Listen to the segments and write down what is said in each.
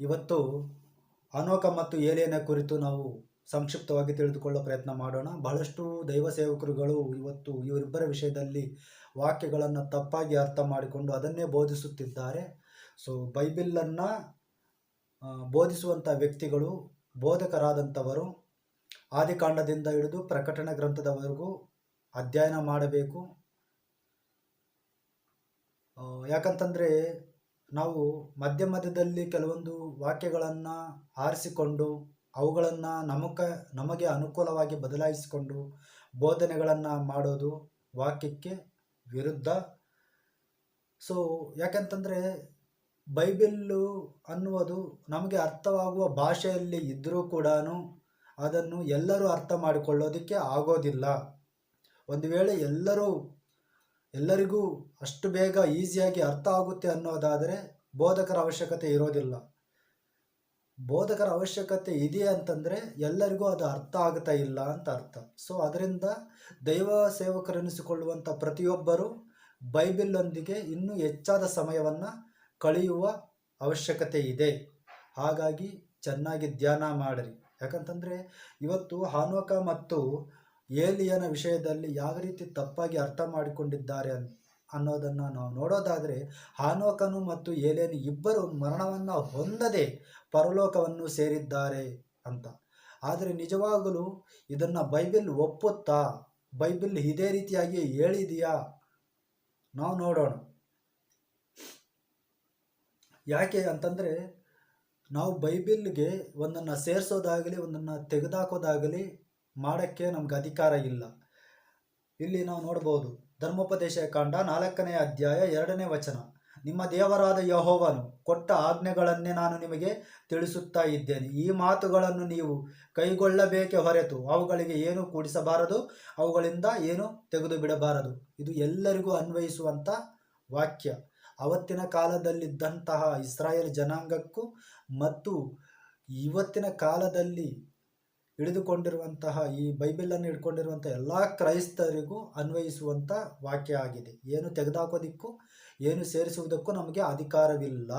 ಇವತ್ತು ಅನೋಕ ಮತ್ತು ಏಲಿಯನ ಕುರಿತು ನಾವು ಸಂಕ್ಷಿಪ್ತವಾಗಿ ತಿಳಿದುಕೊಳ್ಳೋ ಪ್ರಯತ್ನ ಮಾಡೋಣ. ಬಹಳಷ್ಟು ದೈವ ಸೇವಕರುಗಳು ಇವತ್ತು ಇವರಿಬ್ಬರ ವಿಷಯದಲ್ಲಿ ವಾಕ್ಯಗಳನ್ನು ತಪ್ಪಾಗಿ ಅರ್ಥ ಮಾಡಿಕೊಂಡು ಅದನ್ನೇ ಬೋಧಿಸುತ್ತಿದ್ದಾರೆ. ಸೊ ಬೈಬಿಲನ್ನು ಬೋಧಿಸುವಂಥ ವ್ಯಕ್ತಿಗಳು, ಬೋಧಕರಾದಂಥವರು, ಆದಿಕಾಂಡದಿಂದ ಹಿಡಿದು ಪ್ರಕಟಣೆ ಗ್ರಂಥದವರೆಗೂ ಅಧ್ಯಯನ ಮಾಡಬೇಕು. ಯಾಕಂತಂದರೆ ನಾವು ಮಧ್ಯ ಮಧ್ಯದಲ್ಲಿ ಕೆಲವೊಂದು ವಾಕ್ಯಗಳನ್ನು ಆರಿಸಿಕೊಂಡು ಅವುಗಳನ್ನು ನಮಕ, ನಮಗೆ ಅನುಕೂಲವಾಗಿ ಬದಲಾಯಿಸಿಕೊಂಡು ಬೋಧನೆಗಳನ್ನು ಮಾಡೋದು ವಾಕ್ಯಕ್ಕೆ ವಿರುದ್ಧ. ಸೊ ಯಾಕಂತಂದರೆ ಬೈಬಿಲ್ಲು ಅನ್ನುವುದು ನಮಗೆ ಅರ್ಥವಾಗುವ ಭಾಷೆಯಲ್ಲಿ ಇದ್ದರೂ ಕೂಡ ಅದನ್ನು ಎಲ್ಲರೂ ಅರ್ಥ ಮಾಡಿಕೊಳ್ಳೋದಕ್ಕೆ ಆಗೋದಿಲ್ಲ. ಒಂದು ವೇಳೆ ಎಲ್ಲರೂ ಎಲ್ಲರಿಗೂ ಅಷ್ಟು ಬೇಗ ಈಸಿಯಾಗಿ ಅರ್ಥ ಆಗುತ್ತೆ ಅನ್ನೋದಾದರೆ ಬೋಧಕರ ಅವಶ್ಯಕತೆ ಇರೋದಿಲ್ಲ. ಬೋಧಕರ ಅವಶ್ಯಕತೆ ಇದೆ ಅಂತಂದರೆ ಎಲ್ಲರಿಗೂ ಅದು ಅರ್ಥ ಆಗ್ತಾ ಇಲ್ಲ ಅಂತ ಅರ್ಥ. ಸೊ ಅದರಿಂದ ದೈವ ಸೇವಕರೆನಿಸಿಕೊಳ್ಳುವಂಥ ಪ್ರತಿಯೊಬ್ಬರು ಬೈಬಿಲ್ನೊಂದಿಗೆ ಇನ್ನೂ ಹೆಚ್ಚಾದ ಸಮಯವನ್ನು ಕಳೆಯುವ ಅವಶ್ಯಕತೆ ಇದೆ. ಹಾಗಾಗಿ ಚೆನ್ನಾಗಿ ಧ್ಯಾನ ಮಾಡಿರಿ. ಯಾಕಂತಂದರೆ ಇವತ್ತು ಹಾನೋಕ ಮತ್ತು ಏಲಿಯನ ವಿಷಯದಲ್ಲಿ ಯಾವ ರೀತಿ ತಪ್ಪಾಗಿ ಅರ್ಥ ಮಾಡಿಕೊಂಡಿದ್ದಾರೆ ಅನ್, ಅನ್ನೋದನ್ನು ನಾವು ನೋಡೋದಾದರೆ, ಹಾನೋಕನು ಮತ್ತು ಏಲಿಯನು ಇಬ್ಬರು ಮರಣವನ್ನು ಹೊಂದದೆ ಪರಲೋಕವನ್ನು ಸೇರಿದ್ದಾರೆ ಅಂತ. ಆದರೆ ನಿಜವಾಗಲೂ ಇದನ್ನು ಬೈಬಲ್ ಒಪ್ಪುತ್ತಾ? ಬೈಬಲ್ ಇದೇ ರೀತಿಯಾಗಿ ಹೇಳಿದೆಯಾ? ನಾವು ನೋಡೋಣ. ಯಾಕೆ ಅಂತಂದರೆ, ನಾವು ಬೈಬಿಲ್ಗೆ ಒಂದನ್ನು ಸೇರಿಸೋದಾಗಲಿ, ಒಂದನ್ನು ತೆಗೆದುಹಾಕೋದಾಗಲಿ ಮಾಡೋಕ್ಕೆ ನಮ್ಗೆ ಅಧಿಕಾರ ಇಲ್ಲ. ಇಲ್ಲಿ ನಾವು ನೋಡ್ಬೋದು, ಧರ್ಮೋಪದೇಶ ಕಾಂಡ ನಾಲ್ಕನೇ ಅಧ್ಯಾಯ ಎರಡನೇ ವಚನ. ನಿಮ್ಮ ದೇವರಾದ ಯಹೋವನು ಕೊಟ್ಟ ಆಜ್ಞೆಗಳನ್ನೇ ನಾನು ನಿಮಗೆ ತಿಳಿಸುತ್ತಾ ಇದ್ದೇನೆ. ಈ ಮಾತುಗಳನ್ನು ನೀವು ಕೈಗೊಳ್ಳಬೇಕೆ ಹೊರತು ಅವುಗಳಿಗೆ ಏನು ಕೂಡಿಸಬಾರದು? ಅವುಗಳಿಂದ ಏನು ತೆಗೆದು ಬಿಡಬಾರದು ಇದು ಎಲ್ಲರಿಗೂ ಅನ್ವಯಿಸುವಂಥ ವಾಕ್ಯ. ಅವತ್ತಿನ ಕಾಲದಲ್ಲಿದ್ದಂತಹ ಇಸ್ರಾಯೇಲ್ ಜನಾಂಗಕ್ಕೂ ಮತ್ತು ಇವತ್ತಿನ ಕಾಲದಲ್ಲಿ ಹಿಡಿದುಕೊಂಡಿರುವಂತಹ ಈ ಬೈಬಲನ್ನು ಹಿಡ್ಕೊಂಡಿರುವಂಥ ಎಲ್ಲ ಕ್ರೈಸ್ತರಿಗೂ ಅನ್ವಯಿಸುವಂಥ ವಾಕ್ಯ ಆಗಿದೆ. ಏನು ತೆಗೆದಾಕೋದಿಕ್ಕೂ ಏನು ಸೇರಿಸುವುದಕ್ಕೂ ನಮಗೆ ಅಧಿಕಾರವಿಲ್ಲ.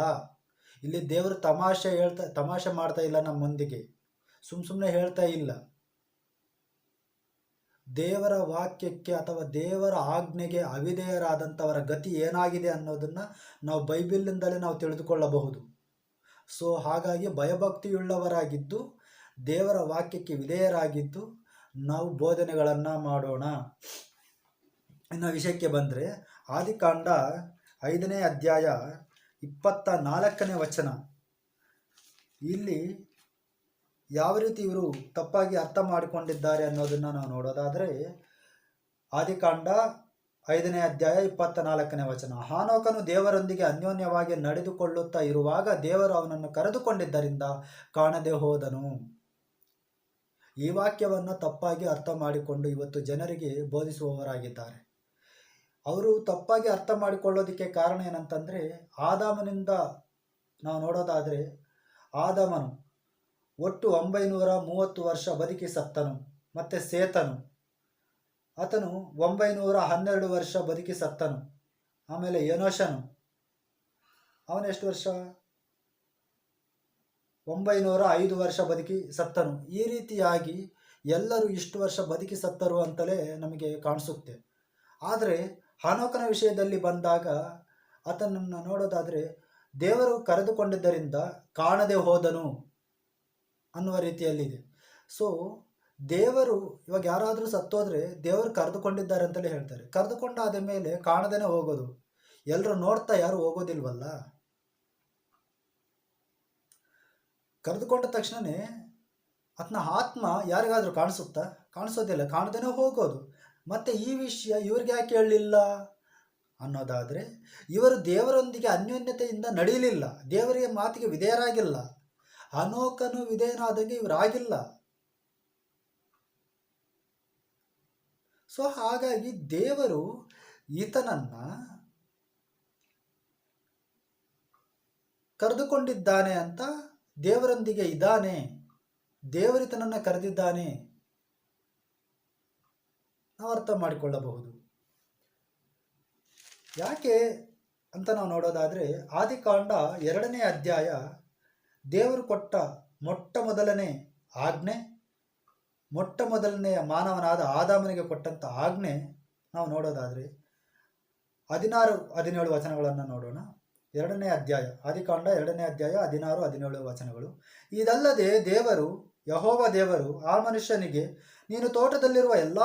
ಇಲ್ಲಿ ದೇವರು ತಮಾಷೆ ಹೇಳ್ತಾ, ತಮಾಷೆ ಮಾಡ್ತಾ ಇಲ್ಲ ನಮ್ಮೊಂದಿಗೆ ಸುಮ್ಮ ಸುಮ್ಮನೆ ಹೇಳ್ತಾ ಇಲ್ಲ. ದೇವರ ವಾಕ್ಯಕ್ಕೆ ಅಥವಾ ದೇವರ ಆಜ್ಞೆಗೆ ಅವಿಧೇಯರಾದಂಥವರ ಗತಿ ಏನಾಗಿದೆ ಅನ್ನೋದನ್ನು ನಾವು ಬೈಬಲ್ನಿಂದಲೇ ನಾವು ತಿಳಿದುಕೊಳ್ಳಬಹುದು. ಸೊ, ಹಾಗಾಗಿ ಭಯಭಕ್ತಿಯುಳ್ಳವರಾಗಿದ್ದು ದೇವರ ವಾಕ್ಯಕ್ಕೆ ವಿಧೇಯರಾಗಿದ್ದು ನಾವು ಬೋಧನೆಗಳನ್ನು ಮಾಡೋಣ. ಇನ್ನು ವಿಷಯಕ್ಕೆ ಬಂದರೆ ಆದಿಕಾಂಡ ಐದನೇ ಅಧ್ಯಾಯ ಇಪ್ಪತ್ತ ನಾಲ್ಕನೇ ವಚನ. ಇಲ್ಲಿ ಯಾವ ರೀತಿ ಇವರು ತಪ್ಪಾಗಿ ಅರ್ಥ ಮಾಡಿಕೊಂಡಿದ್ದಾರೆ ಅನ್ನೋದನ್ನು ನಾವು ನೋಡೋದಾದರೆ ಆದಿಕಾಂಡ ಐದನೇ ಅಧ್ಯಾಯ ಇಪ್ಪತ್ತ ನಾಲ್ಕನೇ ವಚನ. ಹಾನೋಕನು ದೇವರೊಂದಿಗೆ ಅನ್ಯೋನ್ಯವಾಗಿ ನಡೆದುಕೊಳ್ಳುತ್ತಾ ಇರುವಾಗ ದೇವರು ಅವನನ್ನು ಕರೆದುಕೊಂಡಿದ್ದರಿಂದ ಕಾಣದೆ ಹೋದನು. ಈ ವಾಕ್ಯವನ್ನು ತಪ್ಪಾಗಿ ಅರ್ಥ ಮಾಡಿಕೊಂಡು ಇವತ್ತು ಜನರಿಗೆ ಬೋಧಿಸುವವರಾಗಿದ್ದಾರೆ. ಅವರು ತಪ್ಪಾಗಿ ಅರ್ಥ ಮಾಡಿಕೊಳ್ಳೋದಕ್ಕೆ ಕಾರಣ ಏನಂತಂದರೆ, ಆದಾಮನಿಂದ ನಾವು ನೋಡೋದಾದರೆ, ಆದಾಮನು ಒಟ್ಟು ಒಂಬೈನೂರ ಮೂವತ್ತು ವರ್ಷ ಬದುಕಿ ಸತ್ತನು, ಮತ್ತು ಸೇತನು. ಆತನು ಒಂಬೈನೂರ ಹನ್ನೆರಡು ವರ್ಷ ಬದುಕಿ ಸತ್ತನು, ಆಮೇಲೆ ಯನೋಶನು ಅವನೆಷ್ಟು ವರ್ಷ? ಒಂಬೈನೂರ ಐದು ವರ್ಷ ಬದುಕಿ ಸತ್ತನು. ಈ ರೀತಿಯಾಗಿ ಎಲ್ಲರೂ ಇಷ್ಟು ವರ್ಷ ಬದುಕಿ ಸತ್ತರು ಅಂತಲೇ ನಮಗೆ ಕಾಣಿಸುತ್ತೆ. ಆದರೆ ಹಾನೋಕನ ವಿಷಯದಲ್ಲಿ ಬಂದಾಗ ಆತನನ್ನು ನೋಡೋದಾದರೆ ದೇವರು ಕರೆದುಕೊಂಡಿದ್ದರಿಂದ ಕಾಣದೆ ಹೋದನು ಅನ್ನುವ ರೀತಿಯಲ್ಲಿದೆ. ಸೊ ದೇವರು ಇವಾಗ ಯಾರಾದರೂ ಸತ್ತೋದ್ರೆ ದೇವರು ಕರೆದುಕೊಂಡಿದ್ದಾರೆ ಅಂತಲೇ ಹೇಳ್ತಾರೆ. ಕರೆದುಕೊಂಡಾದ ಮೇಲೆ ಕಾಣದೇನೆ ಹೋಗೋದು. ಎಲ್ಲರೂ ನೋಡ್ತಾ ಯಾರು ಹೋಗೋದಿಲ್ವಲ್ಲ? ಕರೆದುಕೊಂಡ ತಕ್ಷಣವೇ ಆತನ ಆತ್ಮ ಯಾರಿಗಾದರೂ ಕಾಣಿಸುತ್ತಾ? ಕಾಣಿಸೋದಿಲ್ಲ ಕಾಣದೇ ಹೋಗೋದು. ಮತ್ತು ಈ ವಿಷಯ ಇವ್ರಿಗೆ ಯಾಕೆ ಹೇಳಲಿಲ್ಲ? ಅನ್ನೋದಾದರೆ, ಇವರು ದೇವರೊಂದಿಗೆ ಅನ್ಯೋನ್ಯತೆಯಿಂದ ನಡೀಲಿಲ್ಲ ದೇವರಿಗೆ ಮಾತಿಗೆ ವಿಧೇಯರಾಗಿಲ್ಲ. ಅನೋಕನು ವಿಧೇಯನಾದಂಗೆ ಇವರಾಗಿಲ್ಲ ಸೊ, ಹಾಗಾಗಿ ದೇವರು ಈತನನ್ನ ಕರೆದುಕೊಂಡಿದ್ದಾನೆ ಅಂತ ದೇವರೊಂದಿಗೆ ಇದ್ದಾನೆ. ದೇವರಿತನನ್ನು ಕರೆದಿದ್ದಾನೆ. ನಾವು ಅರ್ಥ ಮಾಡಿಕೊಳ್ಳಬಹುದು. ಯಾಕೆ ಅಂತ ನಾವು ನೋಡೋದಾದರೆ, ಆದಿಕಾಂಡ ಎರಡನೇ ಅಧ್ಯಾಯ ದೇವರು ಕೊಟ್ಟ ಮೊಟ್ಟ ಮೊದಲನೇ ಆಜ್ಞೆ, ಮೊಟ್ಟ ಮೊದಲನೆಯ ಮಾನವನಾದ ಆದಾಮನಿಗೆ ಕೊಟ್ಟಂಥ ಆಜ್ಞೆ ನಾವು ನೋಡೋದಾದರೆ, ಹದಿನಾರು, ಹದಿನೇಳು ವಚನಗಳನ್ನು ನೋಡೋಣ. ಎರಡನೇ ಅಧ್ಯಾಯ, ಆದಿಕಾಂಡ ಎರಡನೇ ಅಧ್ಯಾಯ, ಹದಿನಾರು, ಹದಿನೇಳು ವಚನಗಳು. ಇದಲ್ಲದೆ ದೇವರು, ಯಹೋವ ದೇವರು ಆ ಮನುಷ್ಯನಿಗೆ, ನೀನು ತೋಟದಲ್ಲಿರುವ ಎಲ್ಲ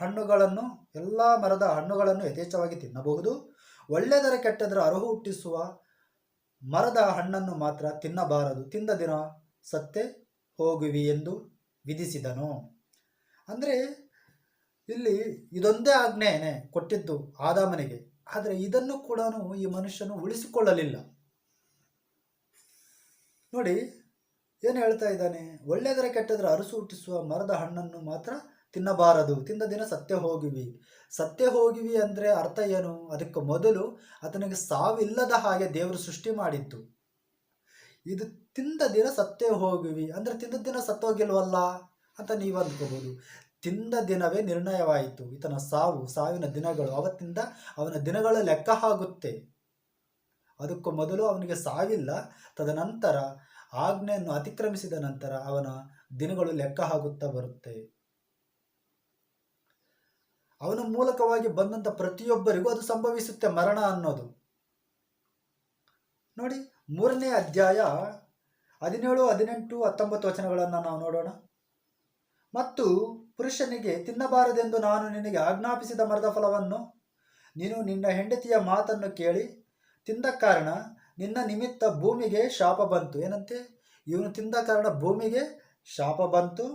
ಹಣ್ಣುಗಳನ್ನು, ಎಲ್ಲ ಮರದ ಹಣ್ಣುಗಳನ್ನು ಯಥೇಚ್ಛವಾಗಿ ತಿನ್ನಬಹುದು. ಒಳ್ಳೆಯದರ ಕೆಟ್ಟದರ ಅರುಹು ಹುಟ್ಟಿಸುವ ಮರದ ಹಣ್ಣನ್ನು ಮಾತ್ರ ತಿನ್ನಬಾರದು. ತಿಂದ ದಿನ ಸತ್ತೆ ಹೋಗುವಿ ಎಂದು ವಿಧಿಸಿದನು. ಅಂದರೆ ಇಲ್ಲಿ ಇದೊಂದೇ ಆಜ್ಞೆಯೇ ಕೊಟ್ಟಿದ್ದು ಆದಾಮನಿಗೆ. ಆದರೆ ಇದನ್ನು ಕೂಡ ಈ ಮನುಷ್ಯನು ಉಳಿಸಿಕೊಳ್ಳಲಿಲ್ಲ. ನೋಡಿ, ಏನು ಹೇಳ್ತಾ ಇದ್ದಾನೆ? ಒಳ್ಳೆಯದರ ಕೆಟ್ಟದರ ಅರಸು ಹುಟ್ಟಿಸುವ ಮರದ ಹಣ್ಣನ್ನು ಮಾತ್ರ ತಿನ್ನಬಾರದು. ತಿಂದ ದಿನ ಸತ್ಯ ಹೋಗಿವಿ. ಸತ್ಯ ಹೋಗಿವಿ ಅಂದರೆ ಅರ್ಥ ಏನು? ಅದಕ್ಕೆ ಮೊದಲು ಆತನಿಗೆ ಸಾವಿಲ್ಲದ ಹಾಗೆ ದೇವರು ಸೃಷ್ಟಿ ಮಾಡಿತ್ತು ಇದು ತಿಂದ ದಿನ ಸತ್ತೇ ಹೋಗಿವಿ. ಅಂದರೆ ತಿಂದ ದಿನ ಸತ್ತೋಗಿಲ್ವಲ್ಲ ಅಂತ ನೀವು ಅಂದ್ಕೋಬೋದು. ತಿಂದ ದಿನವೇ ನಿರ್ಣಯವಾಯಿತು. ಈತನ ಸಾವು, ಸಾವಿನ ದಿನಗಳು, ಅವತ್ತಿಂದ ಅವನ ದಿನಗಳ ಲೆಕ್ಕ ಆಗುತ್ತೆ ಅದಕ್ಕೂ ಮೊದಲು ಅವನಿಗೆ ಸಾವಿಲ್ಲ. ತದನಂತರ ಆಜ್ಞೆಯನ್ನು ಅತಿಕ್ರಮಿಸಿದ ನಂತರ ಅವನ ದಿನಗಳು ಲೆಕ್ಕ ಆಗುತ್ತಾ ಬರುತ್ತೆ. ಅವನ ಮೂಲಕವಾಗಿ ಬಂದಂಥ ಪ್ರತಿಯೊಬ್ಬರಿಗೂ ಅದು ಸಂಭವಿಸುತ್ತೆ ಮರಣ ಅನ್ನೋದು. ನೋಡಿ, ಮೂರನೇ ಅಧ್ಯಾಯ ಹದಿನೇಳು, ಹದಿನೆಂಟು, ಹತ್ತೊಂಬತ್ತು ವಚನಗಳನ್ನು ನಾವು ನೋಡೋಣ. ಮತ್ತು ಪುರುಷನಿಗೆ ತಿನ್ನಬಾರದೆಂದು ನಾನು ನಿನಗೆ ಆಜ್ಞಾಪಿಸಿದ ಮರದ ಫಲವನ್ನು, ನೀನು ನಿನ್ನ ಹೆಂಡತಿಯ ಮಾತನ್ನು ಕೇಳಿ, ತಿಂದ ಕಾರಣ ನಿನ್ನ ನಿಮಿತ್ತ ಭೂಮಿಗೆ ಶಾಪ ಬಂತು. ಏನಂತೆ? ಇವನು ತಿಂದ ಕಾರಣ ಭೂಮಿಗೆ ಶಾಪ ಬಂತು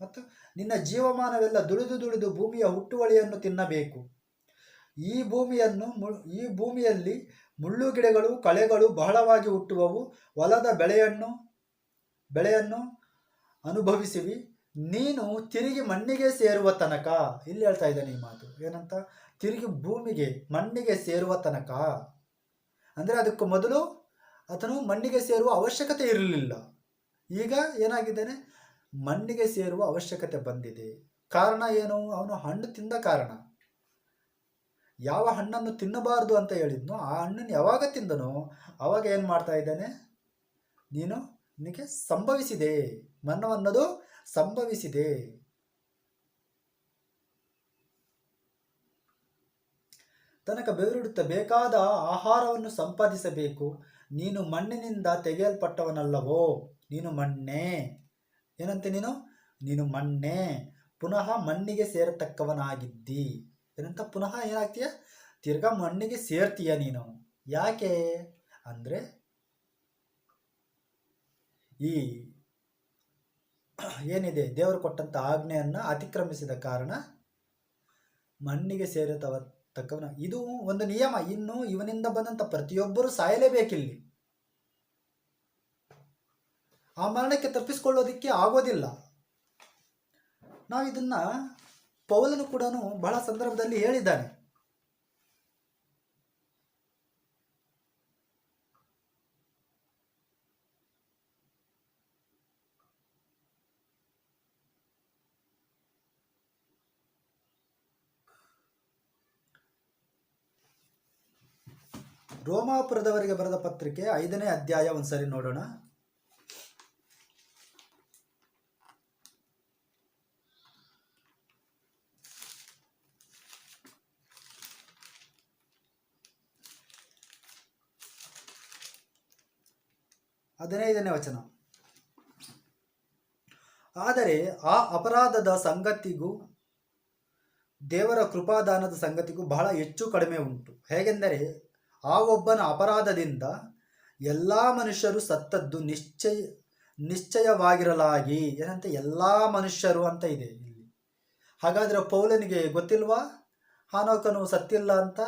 ಮತ್ತು ನಿನ್ನ ಜೀವಮಾನವೆಲ್ಲ ದುಡಿದು ದುಡಿದು ಭೂಮಿಯ ಹುಟ್ಟುವಳಿಯನ್ನು ತಿನ್ನಬೇಕು. ಈ ಭೂಮಿಯನ್ನು ಈ ಭೂಮಿಯಲ್ಲಿ ಮುಳ್ಳು ಗಿಡಗಳು, ಕಳೆಗಳು ಬಹಳವಾಗಿ ಹುಟ್ಟುವವು. ಹೊಲದ ಬೆಳೆಯನ್ನು ಬೆಳೆಯನ್ನು ಅನುಭವಿಸಿವಿ. ನೀನು ತಿರುಗಿ ಮಣ್ಣಿಗೆ ಸೇರುವ ತನಕ, ಇಲ್ಲಿ ಹೇಳ್ತಾ ಇದ್ದಾನೆ ಈ ಮಾತು, ಏನಂತ? ತಿರುಗಿ ಭೂಮಿಗೆ, ಮಣ್ಣಿಗೆ ಸೇರುವ ತನಕ. ಅಂದರೆ ಅದಕ್ಕೂ ಮೊದಲು ಆತನು ಮಣ್ಣಿಗೆ ಸೇರುವ ಅವಶ್ಯಕತೆ ಇರಲಿಲ್ಲ. ಈಗ ಏನಾಗಿದ್ದಾನೆ? ಮಣ್ಣಿಗೆ ಸೇರುವ ಅವಶ್ಯಕತೆ ಬಂದಿದೆ. ಕಾರಣ ಏನು? ಅವನು ಹಣ್ಣು ತಿಂದ ಕಾರಣ. ಯಾವ ಹಣ್ಣನ್ನು ತಿನ್ನಬಾರದು ಅಂತ ಹೇಳಿದ್ನೋ, ಆ ಹಣ್ಣನ್ನು ಯಾವಾಗ ತಿಂದನೋ, ಅವಾಗ ಏನು ಮಾಡ್ತಾ ಇದ್ದಾನೆ? ನೀನು ನಿನಗೆ ಸಂಭವಿಸಿದೆ. ಮರಣವನ್ನೋದು ಸಂಭವಿಸಿದೆ. ತನಕ ಬೆವರಿಡುತ್ತ ಬೇಕಾದ ಆಹಾರವನ್ನು ಸಂಪಾದಿಸಬೇಕು. ನೀನು ಮಣ್ಣಿನಿಂದ ತೆಗೆಯಲ್ಪಟ್ಟವನಲ್ಲವೋ? ನೀನು ಮಣ್ಣೇ. ಏನಂತೆ ನೀನು? ನೀನು ಮಣ್ಣೇ. ಪುನಃ ಮಣ್ಣಿಗೆ ಸೇರತಕ್ಕವನಾಗಿದ್ದಿ. ಏನಂತ? ಪುನಃ ಏನಾಗ್ತೀಯ? ತಿರ್ಗಾ ಮಣ್ಣಿಗೆ ಸೇರ್ತೀಯ ನೀನು. ಯಾಕೆ? ಅಂದರೆ ಈ ಏನಿದೆ? ದೇವರು ಕೊಟ್ಟಂಥ ಆಜ್ಞೆಯನ್ನು ಅತಿಕ್ರಮಿಸಿದ ಕಾರಣ ಮಣ್ಣಿಗೆ ಸೇರತವ ತಕ್ಕವನ. ಇದು ಒಂದು ನಿಯಮ. ಇನ್ನು ಇವನಿಂದ ಬಂದಂಥ ಪ್ರತಿಯೊಬ್ಬರೂ ಸಾಯಲೇಬೇಕಿಲ್ಲಿ. ಆ ಮರಣಕ್ಕೆ ತಪ್ಪಿಸಿಕೊಳ್ಳೋದಕ್ಕೆ ಆಗೋದಿಲ್ಲ. ನಾವು ಇದನ್ನ ಪೌಲನು ಕೂಡ ಬಹಳ ಸಂದರ್ಭದಲ್ಲಿ ಹೇಳಿದ್ದಾನೆ. ರೋಮಾಪುರದವರಿಗೆ ಬರೆದ ಪತ್ರಿಕೆ ಐದನೇ ಅಧ್ಯಾಯ ಒಂದ್ಸರಿ ನೋಡೋಣ. ಹದಿನೈದನೇ ವಚನ. ಆದರೆ ಆ ಅಪರಾಧದ ಸಂಗತಿಗೂ, ದೇವರ ಕೃಪಾದಾನದ ಸಂಗತಿಗೂ ಬಹಳ ಹೆಚ್ಚು ಕಡಿಮೆ ಉಂಟು. ಹೇಗೆಂದರೆ ಆ ಒಬ್ಬನ ಅಪರಾಧದಿಂದ ಎಲ್ಲ ಮನುಷ್ಯರು ಸತ್ತದ್ದು ನಿಶ್ಚಯ, ನಿಶ್ಚಯವಾಗಿರಲಾಗಿ. ಏನಂತ? ಎಲ್ಲ ಮನುಷ್ಯರು ಅಂತ ಇದೆ ಇಲ್ಲಿ. ಹಾಗಾದರೆ ಪೌಲನಿಗೆ ಗೊತ್ತಿಲ್ವಾ? ಹಾನೋಕನು ಸತ್ತಿಲ್ಲ ಅಂತ?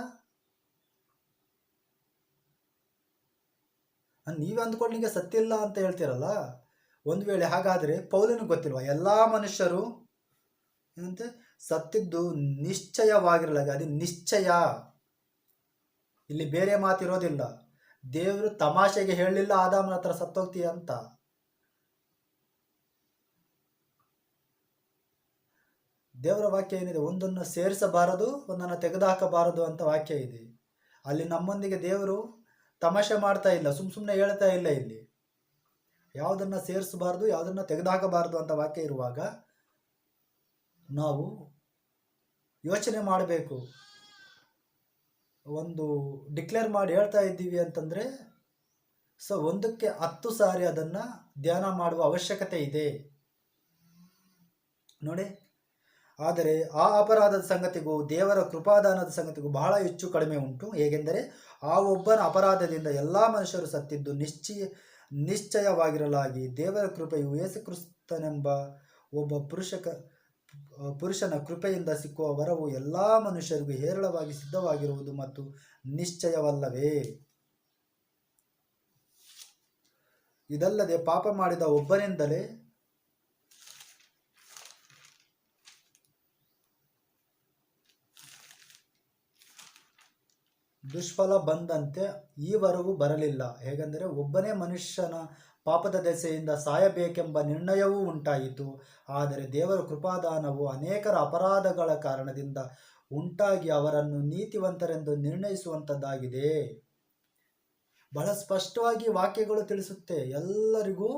ನೀವು ನಿಮಗೆ ಸತ್ತಿಲ್ಲ ಅಂತ ಹೇಳ್ತೀರಲ್ಲ? ಒಂದು ವೇಳೆ ಹಾಗಾದರೆ ಪೌಲನಿಗೆ ಗೊತ್ತಿಲ್ವಾ? ಎಲ್ಲ ಮನುಷ್ಯರು ಏನಂತೆ? ಸತ್ತಿದ್ದು ನಿಶ್ಚಯವಾಗಿರಲಾಗಿ, ಅದು ನಿಶ್ಚಯ. ಇಲ್ಲಿ ಬೇರೆ ಮಾತಿರೋದಿಲ್ಲ. ದೇವರು ತಮಾಷೆಗೆ ಹೇಳಲಿಲ್ಲ, ಆದಾಮನ ಹತ್ರ ಸತ್ತೋಗ್ತೀಯ ಅಂತ. ದೇವರ ವಾಕ್ಯ ಏನಿದೆ? ಒಂದನ್ನು ಸೇರಿಸಬಾರದು, ಒಂದನ್ನು ತೆಗೆದುಹಾಕಬಾರದು ಅಂತ ವಾಕ್ಯ ಇದೆ. ಅಲ್ಲಿ ನಮ್ಮೊಂದಿಗೆ ದೇವರು ತಮಾಷೆ ಮಾಡ್ತಾ ಇಲ್ಲ, ಸುಮ್ ಸುಮ್ಮನೆ ಹೇಳ್ತಾ ಇಲ್ಲ ಇಲ್ಲಿ. ಯಾವುದನ್ನು ಸೇರಿಸಬಾರ್ದು, ಯಾವುದನ್ನು ತೆಗೆದುಹಾಕಬಾರದು ಅಂತ ವಾಕ್ಯ ಇರುವಾಗ ನಾವು ಯೋಚನೆ ಮಾಡಬೇಕು. ಒಂದು ಡಿಕ್ಲೇರ್ ಮಾಡಿ ಹೇಳ್ತಾ ಇದ್ದೀವಿ ಅಂತಂದರೆ, ಸೊ ಒಂದಕ್ಕೆ ಹತ್ತು ಸಾರಿ ಅದನ್ನು ಧ್ಯಾನ ಮಾಡುವ ಅವಶ್ಯಕತೆ ಇದೆ. ನೋಡಿ, ಆದರೆ ಆ ಅಪರಾಧದ ಸಂಗತಿಗೂ ದೇವರ ಕೃಪಾದಾನದ ಸಂಗತಿಗೂ ಬಹಳ ಹೆಚ್ಚು ಕಡಿಮೆ ಉಂಟು. ಹೇಗೆಂದರೆ, ಆ ಒಬ್ಬನ ಅಪರಾಧದಿಂದ ಎಲ್ಲ ಮನುಷ್ಯರು ಸತ್ತಿದ್ದು ನಿಶ್ಚಯ ನಿಶ್ಚಯವಾಗಿರಲಾಗಿ ದೇವರ ಕೃಪೆಯು ಯೇಸುಕ್ರಿಸ್ತನೆಂಬ ಒಬ್ಬ ಪುರುಷಕ ಪುರುಷನ ಕೃಪೆಯಿಂದ ಸಿಕ್ಕುವ ವರವು ಎಲ್ಲ ಮನುಷ್ಯರಿಗೂ ಹೇರಳವಾಗಿ ಸಿದ್ಧವಾಗಿರುವುದು ಮತ್ತು ನಿಶ್ಚಯವಲ್ಲವೇ. ಇದಲ್ಲದೆ ಪಾಪ ಮಾಡಿದ ಒಬ್ಬನಿಂದಲೇ ದುಷ್ಫಲ ಬಂದಂತೆ ಈ ವರವು ಬರಲಿಲ್ಲ. ಹೇಗೆಂದರೆ ಒಬ್ಬನೇ ಮನುಷ್ಯನ ಪಾಪದ ದೆಸೆಯಿಂದ ಸಾಯಬೇಕೆಂಬ ನಿರ್ಣಯವೂ ಉಂಟಾಯಿತು. ಆದರೆ ದೇವರ ಕೃಪಾದಾನವು ಅನೇಕರ ಅಪರಾಧಗಳ ಕಾರಣದಿಂದ ಉಂಟಾಗಿ ಅವರನ್ನು ನೀತಿವಂತರೆಂದು ನಿರ್ಣಯಿಸುವಂಥದ್ದಾಗಿದೆ ಬಹಳ ಸ್ಪಷ್ಟವಾಗಿ ವಾಕ್ಯಗಳು ತಿಳಿಸುತ್ತೆ. ಎಲ್ಲರಿಗೂ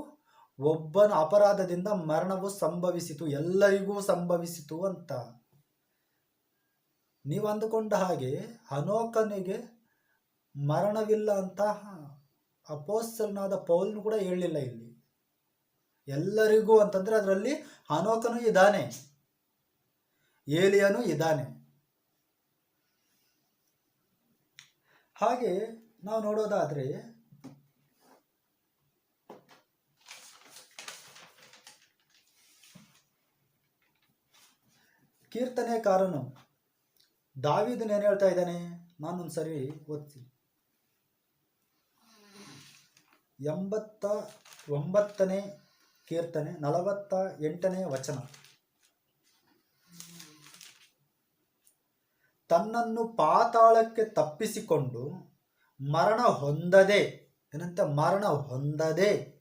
ಒಬ್ಬನ ಅಪರಾಧದಿಂದ ಮರಣವು ಸಂಭವಿಸಿತು, ಎಲ್ಲರಿಗೂ ಸಂಭವಿಸಿತು ಅಂತ. ನೀವು ಅಂದುಕೊಂಡ ಹಾಗೆ ಹನೋಕನಿಗೆ ಮರಣವಿಲ್ಲ ಅಂತ ಅಪೋಸ್ತಲನಾದ ಪೌಲ್ನು ಕೂಡ ಹೇಳಲಿಲ್ಲ ಇಲ್ಲಿ. ಎಲ್ಲರಿಗೂ ಅಂತಂದ್ರೆ ಅದರಲ್ಲಿ ಹನೋಕನು ಇದ್ದಾನೆ, ಏಲಿಯನು ಇದ್ದಾನೆ. ಹಾಗೆ ನಾವು ನೋಡೋದಾದ್ರೆ, ಕೀರ್ತನೆಕಾರನು ದಾವಿದನ್ನು ಏನು ಹೇಳ್ತಾ ಇದ್ದಾನೆ? ನಾನೊಂದು ಸರಿ ಓದ್ತೀನಿ. ಎಂಬತ್ತ ಒಂಬತ್ತನೇ ಕೀರ್ತನೆ, ನಲವತ್ತ ಎಂಟನೇ ವಚನ. ತನ್ನನ್ನು ಪಾತಾಳಕ್ಕೆ ತಪ್ಪಿಸಿಕೊಂಡು ಮರಣ ಹೊಂದದೆ, ಏನಂತ? ಮರಣ ಹೊಂದದೆ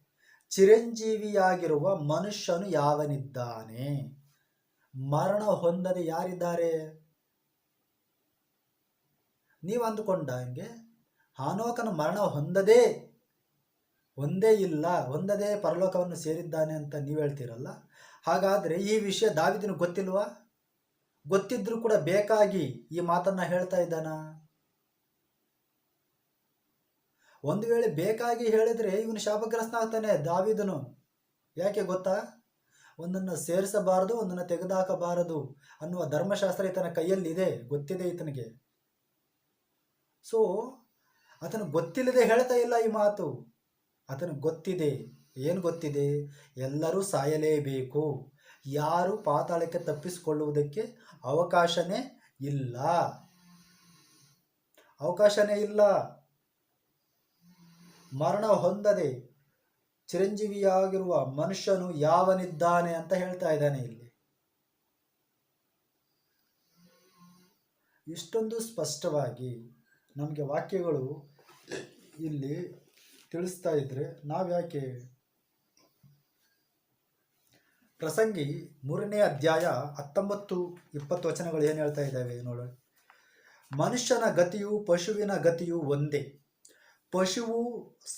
ಚಿರಂಜೀವಿಯಾಗಿರುವ ಮನುಷ್ಯನು ಯಾವನಿದ್ದಾನೆ? ಮರಣ ಹೊಂದದೆ ಯಾರಿದ್ದಾರೆ? ನೀವು ಅಂದುಕೊಂಡಂಗೆ ಹಾನೋಕನ ಮರಣ ಹೊಂದದೇ ಒಂದೇ ಇಲ್ಲ, ಒಂದದೇ ಪರಲೋಕವನ್ನು ಸೇರಿದ್ದಾನೆ ಅಂತ ನೀವು ಹೇಳ್ತೀರಲ್ಲ? ಹಾಗಾದರೆ ಈ ವಿಷಯ ದಾವಿದನು ಗೊತ್ತಿಲ್ವಾ? ಗೊತ್ತಿದ್ರೂ ಕೂಡ ಬೇಕಾಗಿ ಈ ಮಾತನ್ನ ಹೇಳ್ತಾ ಇದ್ದಾನ? ಒಂದು ವೇಳೆ ಬೇಕಾಗಿ ಹೇಳಿದ್ರೆ ಇವನು ಶಾಪಗ್ರಸ್ತ ಆಗ್ತಾನೆ ದಾವಿದನು. ಯಾಕೆ ಗೊತ್ತಾ? ಒಂದನ್ನು ಸೇರಿಸಬಾರದು, ಒಂದನ್ನು ತೆಗೆದುಹಾಕಬಾರದು ಅನ್ನುವ ಧರ್ಮಶಾಸ್ತ್ರ ಈತನ ಕೈಯಲ್ಲಿದೆ ಗೊತ್ತಿದೆ ಈತನಿಗೆ. ಸೊ ಆತನು ಗೊತ್ತಿಲ್ಲದೆ ಹೇಳ್ತಾ ಇಲ್ಲ ಈ ಮಾತು. ಆತನು ಗೊತ್ತಿದೆ. ಏನು ಗೊತ್ತಿದೆ? ಎಲ್ಲರೂ ಸಾಯಲೇಬೇಕು. ಯಾರು ಪಾತಾಳಕ್ಕೆ ತಪ್ಪಿಸಿಕೊಳ್ಳುವುದಕ್ಕೆ ಅವಕಾಶನೇ ಇಲ್ಲ. ಅವಕಾಶನೇ ಇಲ್ಲ. ಮರಣ ಹೊಂದದೆ ಚಿರಂಜೀವಿಯಾಗಿರುವ ಮನುಷ್ಯನು ಯಾವನಿದ್ದಾನೆ ಅಂತ ಹೇಳ್ತಾ ಇದ್ದಾನೆ ಇಲ್ಲಿ. ಇಷ್ಟೊಂದು ಸ್ಪಷ್ಟವಾಗಿ ನಮಗೆ ವಾಕ್ಯಗಳು ಇಲ್ಲಿ ತಿಳಿಸ್ತಾ ಇದ್ರೆ ನಾವ್ಯಾಕೆ ಪ್ರಸಂಗಿ ಮೂರನೇ ಅಧ್ಯಾಯ ಹತ್ತೊಂಬತ್ತು ಇಪ್ಪತ್ತು ವಚನಗಳು ಏನು ಹೇಳ್ತಾ ಇದ್ದಾವೆ ನೋಡೋಣ ಮನುಷ್ಯನ ಗತಿಯು ಪಶುವಿನ ಗತಿಯು ಒಂದೇ. ಪಶುವು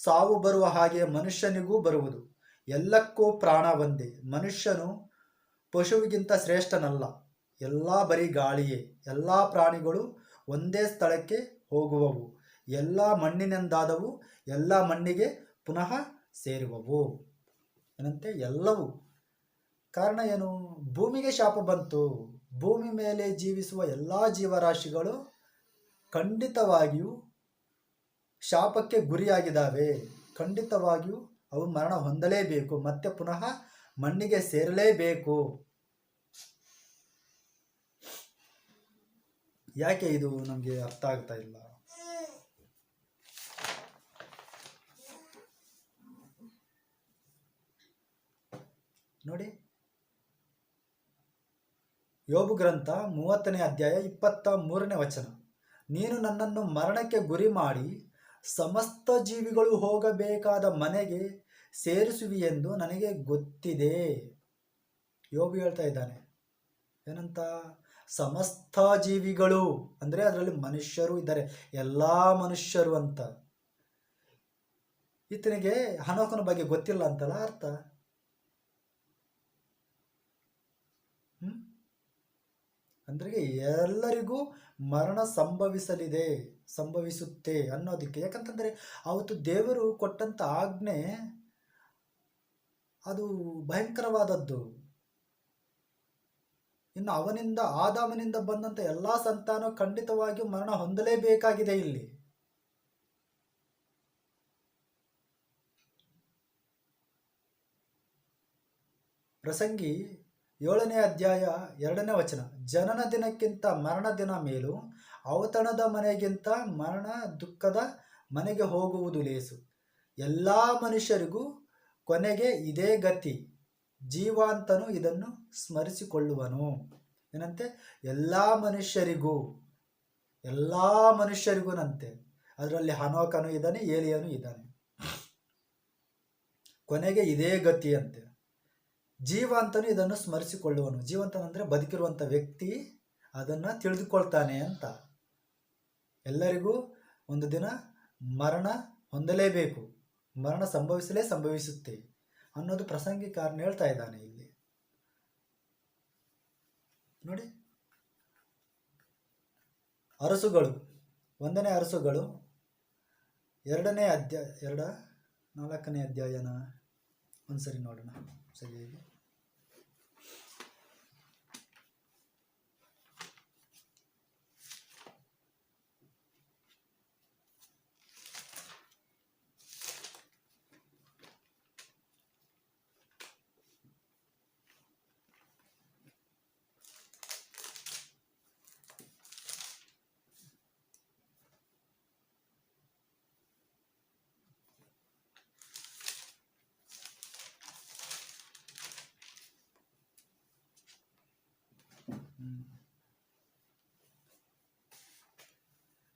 ಸಾವು ಬರುವ ಹಾಗೆ ಮನುಷ್ಯನಿಗೂ ಬರುವುದು. ಎಲ್ಲಕ್ಕೂ ಪ್ರಾಣ ಒಂದೇ. ಮನುಷ್ಯನು ಪಶುವಿಗಿಂತ ಶ್ರೇಷ್ಠನಲ್ಲ. ಎಲ್ಲ ಬರೀ ಗಾಳಿಯೇ. ಎಲ್ಲ ಪ್ರಾಣಿಗಳು ಒಂದೇ ಸ್ಥಳಕ್ಕೆ ಹೋಗುವವು. ಎಲ್ಲ ಮಣ್ಣಿನಿಂದಾದವು, ಎಲ್ಲ ಮಣ್ಣಿಗೆ ಪುನಃ ಸೇರುವವು. ಏನಂತೆ? ಎಲ್ಲವೂ. ಕಾರಣ ಏನು? ಭೂಮಿಗೆ ಶಾಪ ಬಂತು. ಭೂಮಿ ಮೇಲೆ ಜೀವಿಸುವ ಎಲ್ಲ ಜೀವರಾಶಿಗಳು ಖಂಡಿತವಾಗಿಯೂ ಶಾಪಕ್ಕೆ ಗುರಿಯಾಗಿದ್ದಾವೆ. ಖಂಡಿತವಾಗಿಯೂ ಅವು ಮರಣ ಹೊಂದಲೇಬೇಕು, ಮತ್ತೆ ಪುನಃ ಮಣ್ಣಿಗೆ ಸೇರಲೇಬೇಕು. ಯಾಕೆ ಇದು ನಮಗೆ ಅರ್ಥ ಆಗ್ತಾ ಇಲ್ಲ? ನೋಡಿ. ಯೋಬು ಗ್ರಂಥ ಮೂವತ್ತನೇ ಅಧ್ಯಾಯ ಇಪ್ಪತ್ತ ಮೂರನೇ ವಚನ. ನೀನು ನನ್ನನ್ನು ಮರಣಕ್ಕೆ ಗುರಿ ಮಾಡಿ ಸಮಸ್ತ ಜೀವಿಗಳು ಹೋಗಬೇಕಾದ ಮನೆಗೆ ಸೇರಿಸುವಿ ಎಂದು ನನಗೆ ಗೊತ್ತಿದೆ. ಯೋಬು ಹೇಳ್ತಾ ಇದ್ದಾನೆ. ಏನಂತ? ಸಮಸ್ತ ಜೀವಿಗಳು, ಅಂದರೆ ಅದರಲ್ಲಿ ಮನುಷ್ಯರು ಇದ್ದಾರೆ. ಎಲ್ಲ ಮನುಷ್ಯರು ಅಂತ. ಈತನಿಗೆ ಹನೋಕನ ಬಗ್ಗೆ ಗೊತ್ತಿಲ್ಲ ಅಂತಲ್ಲ ಅರ್ಥ? ಅಂದ್ರೆ ಎಲ್ಲರಿಗೂ ಮರಣ ಸಂಭವಿಸಲಿದೆ, ಸಂಭವಿಸುತ್ತೆ ಅನ್ನೋದಕ್ಕೆ. ಯಾಕಂತಂದ್ರೆ ಅವತ್ತು ದೇವರು ಕೊಟ್ಟಂತ ಆಜ್ಞೆ ಅದು ಭಯಂಕರವಾದದ್ದು. ಇನ್ನು ಅವನಿಂದ, ಆದಾಮನಿಂದ ಬಂದಂತ ಎಲ್ಲಾ ಸಂತಾನ ಖಂಡಿತವಾಗಿಯೂ ಮರಣ ಹೊಂದಲೇಬೇಕಾಗಿದೆ ಇಲ್ಲಿ. ಪ್ರಸಂಗಿ ಏಳನೇ ಅಧ್ಯಾಯ ಎರಡನೇ ವಚನ. ಜನನ ದಿನಕ್ಕಿಂತ ಮರಣ ದಿನ ಮೇಲೂ, ಔತಣದ ಮನೆಗಿಂತ ಮರಣ ದುಃಖದ ಮನೆಗೆ ಹೋಗುವುದು ಲೇಸು. ಎಲ್ಲ ಮನುಷ್ಯರಿಗೂ ಕೊನೆಗೆ ಇದೇ ಗತಿ. ಜೀವಾಂತನು ಇದನ್ನು ಸ್ಮರಿಸಿಕೊಳ್ಳುವನು. ಏನಂತೆ? ಎಲ್ಲ ಮನುಷ್ಯರಿಗೂ, ಎಲ್ಲ ಮನುಷ್ಯರಿಗೂನಂತೆ. ಅದರಲ್ಲಿ ಹನೋಕನು ಇದ್ದಾನೆ, ಏಲಿಯನು ಇದ್ದಾನೆ. ಕೊನೆಗೆ ಇದೇ ಗತಿ ಜೀವಂತನು ಇದನ್ನು ಸ್ಮರಿಸಿಕೊಳ್ಳುವನು. ಜೀವಂತನಂದ್ರೆ ಬದುಕಿರುವಂಥ ವ್ಯಕ್ತಿ ಅದನ್ನು ತಿಳಿದುಕೊಳ್ತಾನೆ ಅಂತ. ಎಲ್ಲರಿಗೂ ಒಂದು ದಿನ ಮರಣ ಹೊಂದಲೇಬೇಕು. ಮರಣ ಸಂಭವಿಸಲೇ ಸಂಭವಿಸುತ್ತೆ ಅನ್ನೋದು ಪ್ರಸಂಗಿಕಾರನ ಹೇಳ್ತಾ ಇದ್ದಾನೆ ಇಲ್ಲಿ. ನೋಡಿ. ಅರಸುಗಳು, ಒಂದನೇ ಅರಸುಗಳು, ಎರಡನೇ ಅಧ್ಯಾಯ, ಎರಡ, ನಾಲ್ಕನೇ ಅಧ್ಯಾಯನ ಒಂದ್ಸರಿ ನೋಡೋಣ. 这里。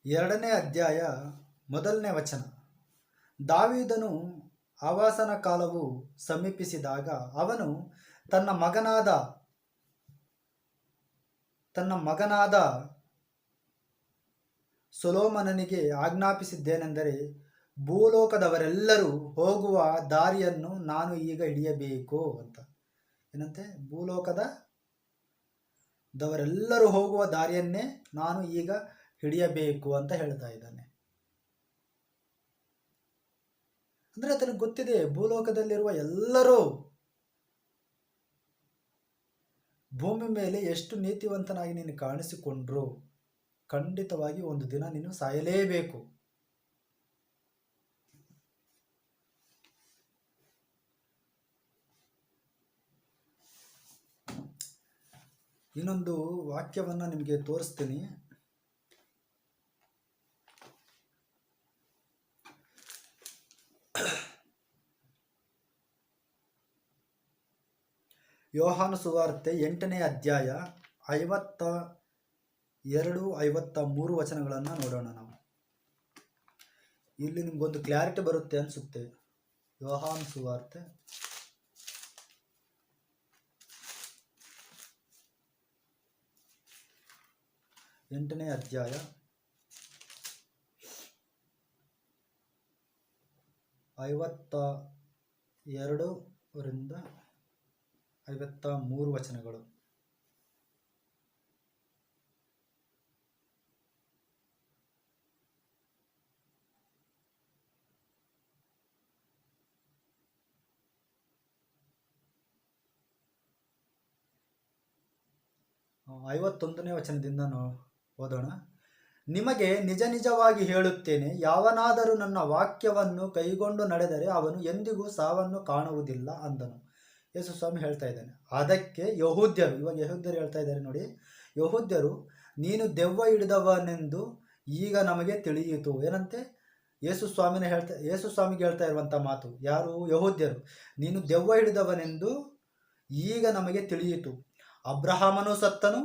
ಎರಡನೇ ಅಧ್ಯಾಯ ಮೊದಲನೇ ವಚನ. ದಾವಿದನು ಆವಾಸನ ಕಾಲವು ಸಮೀಪಿಸಿದಾಗ ಅವನು ತನ್ನ ಮಗನಾದ ತನ್ನ ಮಗನಾದ ಸೊಲೋಮನನಿಗೆ ಆಜ್ಞಾಪಿಸಿದ್ದೇನೆಂದರೆ, ಭೂಲೋಕದವರೆಲ್ಲರೂ ಹೋಗುವ ದಾರಿಯನ್ನು ನಾನು ಈಗ ಹಿಡಿಯಬೇಕು ಅಂತ. ಏನಂತೆ? ಭೂಲೋಕದ ದವರೆಲ್ಲರೂ ಹೋಗುವ ದಾರಿಯನ್ನೇ ನಾನು ಈಗ ಹಿಡಿಯಬೇಕು ಅಂತ ಹೇಳ್ತಾ ಇದ್ದಾನೆ. ಅಂದ್ರೆ ಆತನಿಗೆ ಗೊತ್ತಿದೆ, ಭೂಲೋಕದಲ್ಲಿರುವ ಎಲ್ಲರೂ ಭೂಮಿ ಮೇಲೆ ಎಷ್ಟು ನೀತಿವಂತನಾಗಿ ನೀನು ಕಾಣಿಸಿಕೊಂಡ್ರು, ಖಂಡಿತವಾಗಿ ಒಂದು ದಿನ ನೀನು ಸಾಯಲೇಬೇಕು. ಇನ್ನೊಂದು ವಾಕ್ಯವನ್ನು ನಿಮಗೆ ತೋರಿಸ್ತೀನಿ. ಯೋಹಾನ ಸುವಾರ್ತೆ ಎಂಟನೇ ಅಧ್ಯಾಯ ಐವತ್ತ ಎರಡು, ಐವತ್ತ ಮೂರು ವಚನಗಳನ್ನು ನೋಡೋಣ ನಾವು. ಇಲ್ಲಿ ನಿಮ್ಗೊಂದು ಕ್ಲಾರಿಟಿ ಬರುತ್ತೆ ಅನಿಸುತ್ತೆ. ಯೋಹಾನ್ ಸುವಾರ್ತೆ ಎಂಟನೇ ಅಧ್ಯಾಯ. ಐವತ್ತ ಎರಡರಿಂದ ಐವತ್ತ ಮೂರು ವಚನಗಳು. ಐವತ್ತೊಂದನೇ ವಚನದಿಂದ ಓದೋಣ. ನಿಮಗೆ ನಿಜ ನಿಜವಾಗಿ ಹೇಳುತ್ತೇನೆ, ಯಾವನಾದರೂ ನನ್ನ ವಾಕ್ಯವನ್ನು ಕೈಗೊಂಡು ನಡೆದರೆ ಅವನು ಎಂದಿಗೂ ಸಾವನ್ನು ಕಾಣುವುದಿಲ್ಲ ಅಂದನು. ಯೇಸು ಸ್ವಾಮಿ ಹೇಳ್ತಾ ಇದ್ದಾನೆ. ಅದಕ್ಕೆ ಯಹೂದ್ಯರು, ಇವಾಗ ಯಹೂದ್ಯರು ಹೇಳ್ತಾ ಇದ್ದಾರೆ ನೋಡಿ, ಯಹೂದ್ಯರು, ನೀನು ದೆವ್ವ ಹಿಡಿದವನೆಂದು ಈಗ ನಮಗೆ ತಿಳಿಯಿತು. ಏನಂತೆ? ಯೇಸು ಸ್ವಾಮಿನ ಹೇಳ್ತಾ, ಯೇಸು ಸ್ವಾಮಿಗೆ ಹೇಳ್ತಾ ಇರುವಂಥ ಮಾತು ಯಾರು? ಯಹೂದ್ಯರು, ನೀನು ದೆವ್ವ ಹಿಡಿದವನೆಂದು ಈಗ ನಮಗೆ ತಿಳಿಯಿತು. ಅಬ್ರಹಾಮನು ಸತ್ತನು,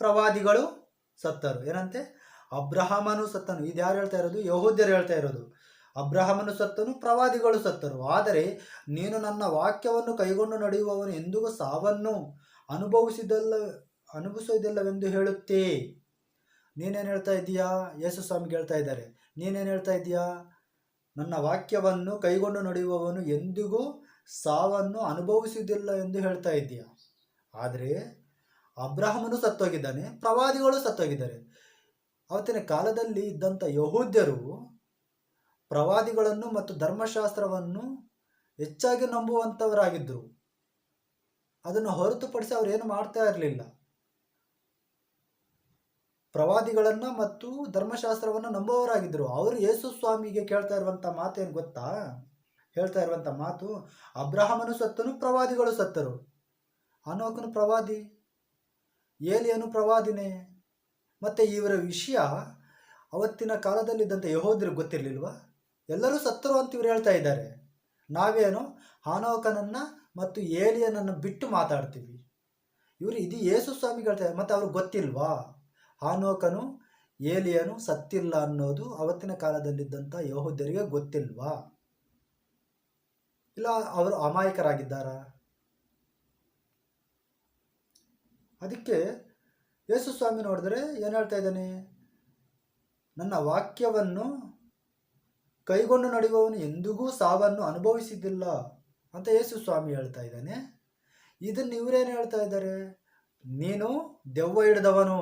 ಪ್ರವಾದಿಗಳು ಸತ್ತರು. ಏನಂತೆ? ಅಬ್ರಹಾಮನು ಸತ್ತನು. ಇದು ಯಾರು ಹೇಳ್ತಾ ಇರೋದು? ಯಹೋದ್ಯರು ಹೇಳ್ತಾ ಇರೋದು. ಅಬ್ರಹಾಮನು ಸತ್ತನು, ಪ್ರವಾದಿಗಳು ಸತ್ತರು. ಆದರೆ ನೀನು ನನ್ನ ವಾಕ್ಯವನ್ನು ಕೈಗೊಂಡು ನಡೆಯುವವನು ಎಂದಿಗೂ ಸಾವನ್ನು ಅನುಭವಿಸಿದಲ್ಲ, ಅನುಭವಿಸೋದಿಲ್ಲವೆಂದು ಹೇಳುತ್ತೇ. ನೀನೇನು ಹೇಳ್ತಾ ಇದ್ದೀಯಾ? ಯೇಸು ಸ್ವಾಮಿಗೆ ಹೇಳ್ತಾ ಇದ್ದಾರೆ. ನೀನೇನು ಹೇಳ್ತಾ ಇದ್ದೀಯಾ? ನನ್ನ ವಾಕ್ಯವನ್ನು ಕೈಗೊಂಡು ನಡೆಯುವವನು ಎಂದಿಗೂ ಸಾವನ್ನು ಅನುಭವಿಸುವುದಿಲ್ಲ ಎಂದು ಹೇಳ್ತಾ ಇದ್ದೀಯ? ಆದರೆ ಅಬ್ರಾಹಮನು ಸತ್ತೋಗಿದ್ದಾನೆ, ಪ್ರವಾದಿಗಳು ಸತ್ತೋಗಿದ್ದಾರೆ. ಅವತ್ತಿನ ಕಾಲದಲ್ಲಿ ಇದ್ದಂಥ ಯಹೂದ್ಯರು ಪ್ರವಾದಿಗಳನ್ನು ಮತ್ತು ಧರ್ಮಶಾಸ್ತ್ರವನ್ನು ಹೆಚ್ಚಾಗಿ ನಂಬುವಂಥವರಾಗಿದ್ದರು ಅದನ್ನು ಹೊರತುಪಡಿಸಿ ಅವ್ರು ಏನು ಮಾಡ್ತಾ ಇರಲಿಲ್ಲ. ಪ್ರವಾದಿಗಳನ್ನು ಮತ್ತು ಧರ್ಮಶಾಸ್ತ್ರವನ್ನು ನಂಬುವವರಾಗಿದ್ದರು ಅವರು ಯೇಸು ಸ್ವಾಮಿಗೆ ಕೇಳ್ತಾ ಇರುವಂಥ ಏನು ಗೊತ್ತಾ? ಹೇಳ್ತಾ ಇರುವಂಥ ಮಾತು, ಅಬ್ರಾಹಮನು ಸತ್ತನು, ಪ್ರವಾದಿಗಳು ಸತ್ತರು. ಅನೋಕನು ಪ್ರವಾದಿ. ಏಲಿಯನು ಪ್ರವಾದಿನೇ. ಮತ್ತು ಇವರ ವಿಷಯ ಅವತ್ತಿನ ಕಾಲದಲ್ಲಿದ್ದಂಥ ಯಹೋದ್ರಿಗೆ ಗೊತ್ತಿರಲಿಲ್ವಾ? ಎಲ್ಲರೂ ಸತ್ತರು ಅಂತ ಇವ್ರು ಹೇಳ್ತಾ ಇದ್ದಾರೆ. ನಾವೇನು ಹಾನೋಕನನ್ನು ಮತ್ತು ಏಲಿಯನನ್ನು ಬಿಟ್ಟು ಮಾತಾಡ್ತೀವಿ. ಇವರು ಇದು ಯೇಸು ಸ್ವಾಮಿ ಹೇಳ್ತಾ ಇದ್ದಾರೆ. ಮತ್ತು ಅವ್ರಿಗೆ ಗೊತ್ತಿಲ್ವಾ? ಹಾನೋಕನು ಏಲಿಯನು ಸತ್ತಿಲ್ಲ ಅನ್ನೋದು ಅವತ್ತಿನ ಕಾಲದಲ್ಲಿದ್ದಂಥ ಯಹೋದ್ಯರಿಗೆ ಗೊತ್ತಿಲ್ವಾ? ಇಲ್ಲ, ಅವರು ಅಮಾಯಕರಾಗಿದ್ದಾರಾ? ಅದಕ್ಕೆ ಯೇಸು ಸ್ವಾಮಿ ನೋಡಿದ್ರೆ ಏನು ಹೇಳ್ತಾ ಇದ್ದಾನೆ? ನನ್ನ ವಾಕ್ಯವನ್ನು ಕೈಗೊಂಡು ನಡೆಯುವವನು ಎಂದಿಗೂ ಸಾವನ್ನು ಅನುಭವಿಸಿದ್ದಿಲ್ಲ ಅಂತ ಯೇಸು ಸ್ವಾಮಿ ಹೇಳ್ತಾ ಇದ್ದಾನೆ. ಇದನ್ನು ಇವರೇನು ಹೇಳ್ತಾ ಇದ್ದಾರೆ? ನೀನು ದೆವ್ವ ಹಿಡಿದವನು.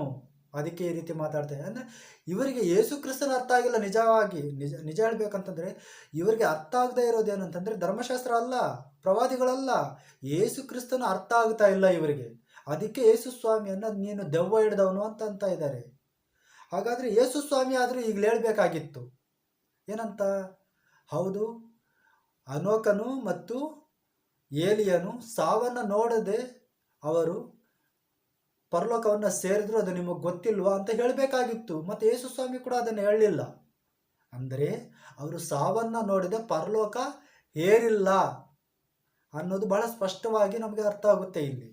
ಅದಕ್ಕೆ ಈ ರೀತಿ ಮಾತಾಡ್ತಾ ಅಂದರೆ ಇವರಿಗೆ ಯೇಸು ಕ್ರಿಸ್ತನ ಅರ್ಥ ಆಗಿಲ್ಲ ನಿಜವಾಗಿ. ನಿಜ ನಿಜ ಹೇಳ್ಬೇಕಂತಂದರೆ ಇವರಿಗೆ ಅರ್ಥ ಆಗದೆ ಇರೋದೇನಂತಂದರೆ ಧರ್ಮಶಾಸ್ತ್ರ ಅಲ್ಲ, ಪ್ರವಾದಿಗಳಲ್ಲ. ಯೇಸು ಕ್ರಿಸ್ತನ ಅರ್ಥ ಆಗ್ತಾ ಇಲ್ಲ ಇವರಿಗೆ. ಅದಕ್ಕೆ ಯೇಸು ಸ್ವಾಮಿಯನ್ನು ನೀನು ದೆವ್ವ ಹಿಡ್ದವನು ಅಂತ ಇದ್ದಾರೆ. ಹಾಗಾದರೆ ಯೇಸು ಸ್ವಾಮಿ ಆದರೂ ಈಗಲೇ ಹೇಳಬೇಕಾಗಿತ್ತು. ಏನಂತ? ಹೌದು, ಅನೋಕನು ಮತ್ತು ಏಲಿಯನು ಸಾವನ್ನು ನೋಡದೆ ಅವರು ಪರಲೋಕವನ್ನು ಸೇರಿದ್ರು, ಅದು ನಿಮಗೆ ಗೊತ್ತಿಲ್ವಾ ಅಂತ ಹೇಳಬೇಕಾಗಿತ್ತು. ಮತ್ತು ಯೇಸು ಸ್ವಾಮಿ ಕೂಡ ಅದನ್ನು ಹೇಳಲಿಲ್ಲ. ಅಂದರೆ ಅವರು ಸಾವನ್ನು ನೋಡಿದೆ ಪರಲೋಕ ಏರಿಲ್ಲ ಅನ್ನೋದು ಬಹಳ ಸ್ಪಷ್ಟವಾಗಿ ನಮಗೆ ಅರ್ಥ ಆಗುತ್ತೆ ಇಲ್ಲಿ.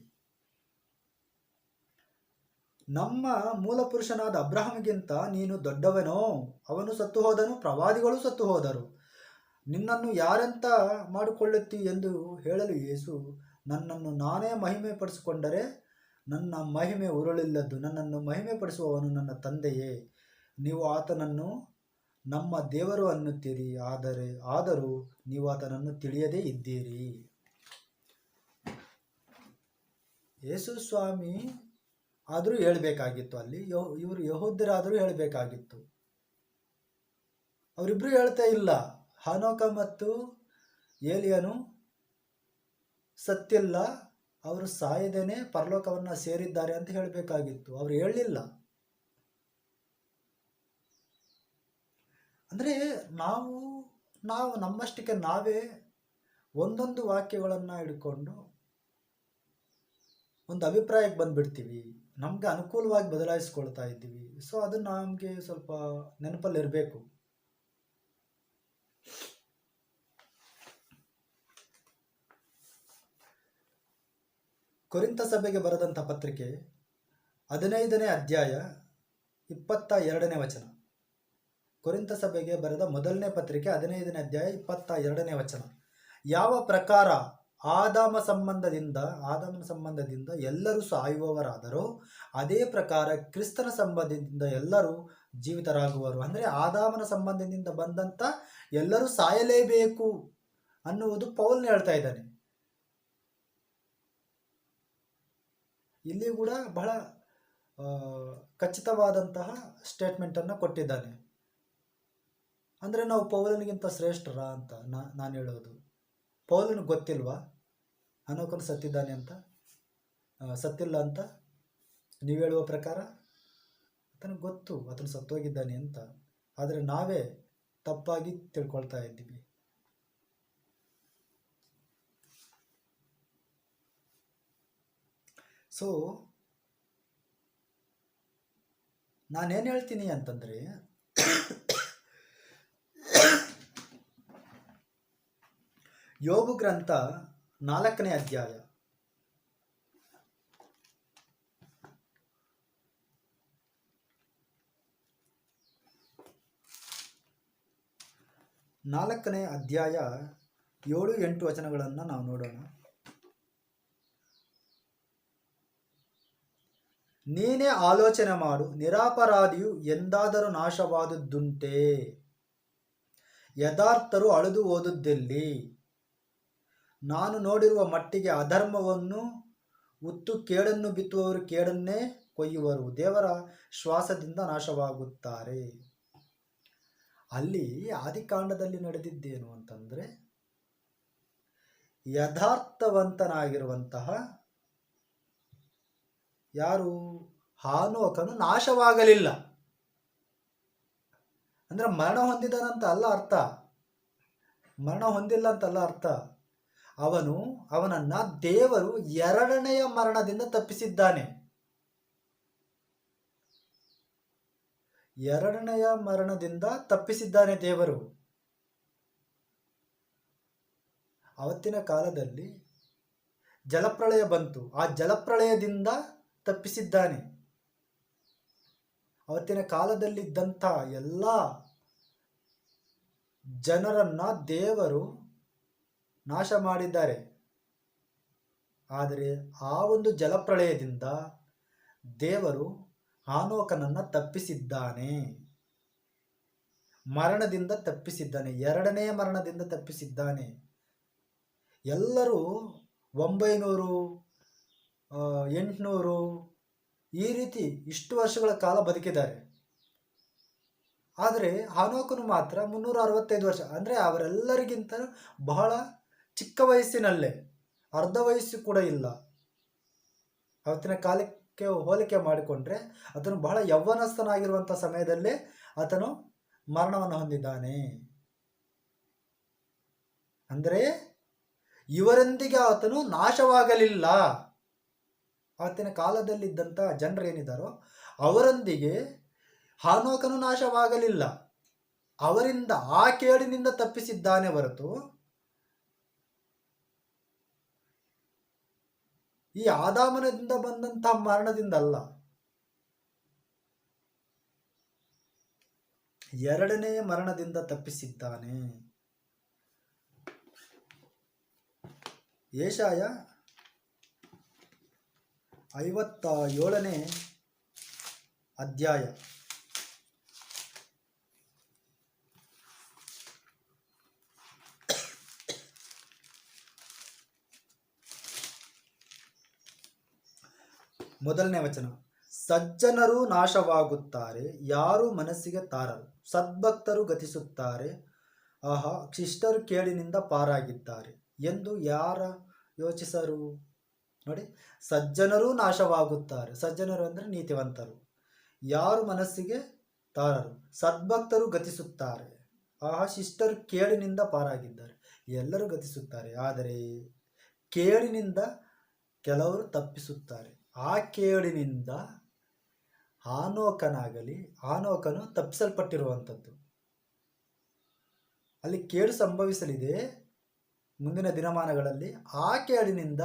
ನಮ್ಮ ಮೂಲ ಪುರುಷನಾದ ಅಬ್ರಹಂಗಿಂತ ನೀನು ದೊಡ್ಡವನೋ? ಅವನು ಸತ್ತು ಹೋದನು, ಪ್ರವಾದಿಗಳು ಸತ್ತು ಹೋದರು. ನಿನ್ನನ್ನು ಯಾರೆಂತ ಮಾಡಿಕೊಳ್ಳುತ್ತಿ ಎಂದು ಹೇಳಲು ಯೇಸು ನನ್ನನ್ನು ನಾನೇ ಮಹಿಮೆ ಪಡಿಸಿಕೊಂಡರೆ ನನ್ನ ಮಹಿಮೆ ಉರುಳಿಲ್ಲದ್ದು. ನನ್ನನ್ನು ಮಹಿಮೆ ಪಡಿಸುವವನು ನನ್ನ ತಂದೆಯೇ. ನೀವು ಆತನನ್ನು ನಮ್ಮ ದೇವರು ಅನ್ನುತ್ತೀರಿ. ಆದರೆ, ಆದರೂ ನೀವು ಆತನನ್ನು ತಿಳಿಯದೇ ಇದ್ದೀರಿ. ಯೇಸು ಸ್ವಾಮಿ ಆದರೂ ಹೇಳಬೇಕಾಗಿತ್ತು ಅಲ್ಲಿ. ಇವರು ಯಹೋದ್ಯರಾದರೂ ಹೇಳಬೇಕಾಗಿತ್ತು. ಅವರಿಬ್ಬರು ಹೇಳ್ತಾ ಇಲ್ಲ. ಹಾನೋಕ ಮತ್ತು ಏಲಿಯನು ಸತ್ತಿಲ್ಲ ಅವರು ಸಾಯದೇನೆ ಪರಲೋಕವನ್ನು ಸೇರಿದ್ದಾರೆ ಅಂತ ಹೇಳಬೇಕಾಗಿತ್ತು. ಅವರು ಹೇಳಲಿಲ್ಲ. ಅಂದರೆ ನಾವು ನಾವು ನಮ್ಮಷ್ಟಕ್ಕೆ ನಾವೇ ಒಂದೊಂದು ವಾಕ್ಯಗಳನ್ನು ಹಿಡ್ಕೊಂಡು ಒಂದು ಅಭಿಪ್ರಾಯಕ್ಕೆ ಬಂದುಬಿಡ್ತೀವಿ. ನಮಗೆ ಅನುಕೂಲವಾಗಿ ಬದಲಾಯಿಸ್ಕೊಳ್ತಾ ಇದ್ದೀವಿ. ಸೊ ಅದು ನಮಗೆ ಸ್ವಲ್ಪ ನೆನಪಲ್ಲಿರಬೇಕು ಕೊರಿಂತ ಸಭೆಗೆ ಬರೆದಂಥ ಪತ್ರಿಕೆ ಹದಿನೈದನೇ ಅಧ್ಯಾಯ ಇಪ್ಪತ್ತ ಎರಡನೇ ವಚನ. ಕೊರಿಂತ ಸಭೆಗೆ ಬರೆದ ಮೊದಲನೇ ಪತ್ರಿಕೆ ಹದಿನೈದನೇ ಅಧ್ಯಾಯ ಇಪ್ಪತ್ತ ಎರಡನೇ ವಚನ. ಯಾವ ಪ್ರಕಾರ ಆದಾಮ ಸಂಬಂಧದಿಂದ, ಆದಾಮನ ಸಂಬಂಧದಿಂದ ಎಲ್ಲರೂ ಸಾಯುವವರಾದರೂ, ಅದೇ ಪ್ರಕಾರ ಕ್ರಿಸ್ತನ ಸಂಬಂಧದಿಂದ ಎಲ್ಲರೂ ಜೀವಿತರಾಗುವರು. ಅಂದರೆ ಆದಾಮನ ಸಂಬಂಧದಿಂದ ಬಂದಂಥ ಎಲ್ಲರೂ ಸಾಯಲೇಬೇಕು ಅನ್ನುವುದು ಪೌಲ್ನ ಹೇಳ್ತಾ ಇದ್ದಾನೆ. ಇಲ್ಲಿ ಕೂಡ ಬಹಳ ಖಚಿತವಾದಂತಹ ಸ್ಟೇಟ್ಮೆಂಟನ್ನು ಕೊಟ್ಟಿದ್ದಾನೆ. ಅಂದರೆ ನಾವು ಪೌಲನಿಗಿಂತ ಶ್ರೇಷ್ಠರ ಅಂತ ನಾನು ಹೇಳೋದು. ಪೌಲನಿಗೆ ಗೊತ್ತಿಲ್ವಾ? ಅನೋಕನು ಸತ್ತಿದ್ದಾನೆ ಅಂತ? ಸತ್ತಿಲ್ಲ ಅಂತ? ನೀವು ಹೇಳುವ ಪ್ರಕಾರ? ಆತನಿಗೆ ಗೊತ್ತು, ಆತನು ಸತ್ತೋಗಿದ್ದಾನೆ ಅಂತ. ಆದರೆ ನಾವೇ ತಪ್ಪಾಗಿ ತಿಳ್ಕೊಳ್ತಾ ಇದ್ದೀವಿ. ಸೊ ನಾನೇನು ಹೇಳ್ತೀನಿ ಅಂತಂದರೆ ಯೋಗು ಗ್ರಂಥ ನಾಲ್ಕನೇ ಅಧ್ಯಾಯ. ನಾಲ್ಕನೇ ಅಧ್ಯಾಯ ಏಳು ಎಂಟು ವಚನಗಳನ್ನು ನಾವು ನೋಡೋಣ. ನೀನೇ ಆಲೋಚನೆ ಮಾಡು, ನಿರಾಪರಾಧಿಯು ಎಂದಾದರೂ ನಾಶವಾದುದುಂಟೇ ಯಥಾರ್ಥರು ಅಳೆದು ಓದುದ್ದಲ್ಲಿ ನಾನು ನೋಡಿರುವ ಮಟ್ಟಿಗೆ ಅಧರ್ಮವನ್ನು ಉತ್ತು ಕೇಡನ್ನು ಬಿತ್ತುವವರು ಕೇಡನ್ನೇ ಕೊಯ್ಯುವರು. ದೇವರ ಶ್ವಾಸದಿಂದ ನಾಶವಾಗುತ್ತಾರೆ. ಅಲ್ಲಿ ಆದಿಕಾಂಡದಲ್ಲಿ ನಡೆದಿದ್ದೇನು ಅಂತಂದರೆ, ಯಥಾರ್ಥವಂತನಾಗಿರುವಂತಹ ಯಾರು? ಹಾನೋಕನು ನಾಶವಾಗಲಿಲ್ಲ. ಅಂದ್ರೆ ಮರಣ ಹೊಂದಿದನಂತ ಅಲ್ಲ ಅರ್ಥ. ಮರಣ ಹೊಂದಿಲ್ಲ ಅಂತಲ್ಲ ಅರ್ಥ. ಅವನು ಅವನನ್ನ ದೇವರು ಎರಡನೆಯ ಮರಣದಿಂದ ತಪ್ಪಿಸಿದ್ದಾನೆ. ಎರಡನೆಯ ಮರಣದಿಂದ ತಪ್ಪಿಸಿದ್ದಾನೆ ದೇವರು. ಅವತ್ತಿನ ಕಾಲದಲ್ಲಿ ಜಲಪ್ರಳಯ ಬಂತು. ಆ ಜಲಪ್ರಳಯದಿಂದ ತಪ್ಪಿಸಿದ್ದಾನೆ. ಅವತ್ತಿನ ಕಾಲದಲ್ಲಿದ್ದಂಥ ಎಲ್ಲ ಜನರನ್ನ ದೇವರು ನಾಶ ಮಾಡಿದ್ದಾರೆ ಆದರೆ ಆ ಒಂದು ಜಲಪ್ರಳಯದಿಂದ ದೇವರು ಹಾನೋಕನನ್ನು ತಪ್ಪಿಸಿದ್ದಾನೆ. ಮರಣದಿಂದ ತಪ್ಪಿಸಿದ್ದಾನೆ. ಎರಡನೇ ಮರಣದಿಂದ ತಪ್ಪಿಸಿದ್ದಾನೆ. ಎಲ್ಲರೂ ಒಂಬೈನೂರು ಎಂಟುನೂರು ಈ ರೀತಿ ಇಷ್ಟು ವರ್ಷಗಳ ಕಾಲ ಬದುಕಿದ್ದಾರೆ. ಆದರೆ ಹಾನೋಕನು ಮಾತ್ರ ಮುನ್ನೂರ ಅರವತ್ತೈದು ವರ್ಷ. ಅಂದರೆ ಅವರೆಲ್ಲರಿಗಿಂತ ಬಹಳ ಚಿಕ್ಕ ವಯಸ್ಸಿನಲ್ಲೇ, ಅರ್ಧ ವಯಸ್ಸು ಕೂಡ ಇಲ್ಲ. ಅವತ್ತಿನ ಕಾಲಕ್ಕೆ ಹೋಲಿಕೆ ಮಾಡಿಕೊಂಡ್ರೆ ಅದನ್ನು ಬಹಳ ಯೌವನಸ್ಥನಾಗಿರುವಂಥ ಸಮಯದಲ್ಲೇ ಆತನು ಮರಣವನ್ನು ಹೊಂದಿದ್ದಾನೆ. ಅಂದರೆ, ಇವರೊಂದಿಗೆ ಆತನು ನಾಶವಾಗಲಿಲ್ಲ. ಆತನ ಕಾಲದಲ್ಲಿದ್ದಂಥ ಜನರೇನಿದ್ದಾರೋ ಅವರೊಂದಿಗೆ ಹಾನೋಕನು ನಾಶವಾಗಲಿಲ್ಲ. ಅವರಿಂದ ಆ ಕೇಡಿನಿಂದ ತಪ್ಪಿಸಿದ್ದಾನೆ ಹೊರತು ಈ ಆದಾಮನದಿಂದ ಬಂದಂತಹ ಮರಣದಿಂದ ಅಲ್ಲ ಎರಡನೇ ಮರಣದಿಂದ ತಪ್ಪಿಸಿದ್ದಾನೆ. ಏಷಾಯ ಐವತ್ತ ಏಳನೇ ಅಧ್ಯಾಯ. ಮೊದಲನೇ ವಚನ. ಸಜ್ಜನರು ನಾಶವಾಗುತ್ತಾರೆ, ಯಾರು ಮನಸ್ಸಿಗೆ ತಾರರು. ಸದ್ಭಕ್ತರು ಗತಿಸುತ್ತಾರೆ, ಆಹಾ ಕ್ಷಿಷ್ಟರು ಕೇಳಿನಿಂದ ಪಾರಾಗಿದ್ದಾರೆ ಎಂದು ಯಾರ ಯೋಚಿಸರು? ನೋಡಿ, ಸಜ್ಜನರು ನಾಶವಾಗುತ್ತಾರೆ. ಸಜ್ಜನರು ಅಂದರೆ ನೀತಿವಂತರು. ಯಾರು ಮನಸ್ಸಿಗೆ ತಾರರು? ಸದ್ಭಕ್ತರು ಗತಿಸುತ್ತಾರೆ. ಆಹಾ ಶಿಷ್ಟರು ಕೇಳಿನಿಂದ ಪಾರಾಗಿದ್ದಾರೆ. ಎಲ್ಲರೂ ಗತಿಸುತ್ತಾರೆ. ಆದರೆ ಕೇಳಿನಿಂದ ಕೆಲವರು ತಪ್ಪಿಸುತ್ತಾರೆ. ಆ ಕೇಳಿನಿಂದ ಆನೋಕನಾಗಲಿ ಆನೋಕನು ತಪ್ಪಿಸಲ್ಪಟ್ಟಿರುವಂಥದ್ದು. ಅಲ್ಲಿ ಕೇಡು ಸಂಭವಿಸಲಿದೆ. ಮುಂದಿನ ದಿನಮಾನಗಳಲ್ಲಿ ಆ ಕೇಳಿನಿಂದ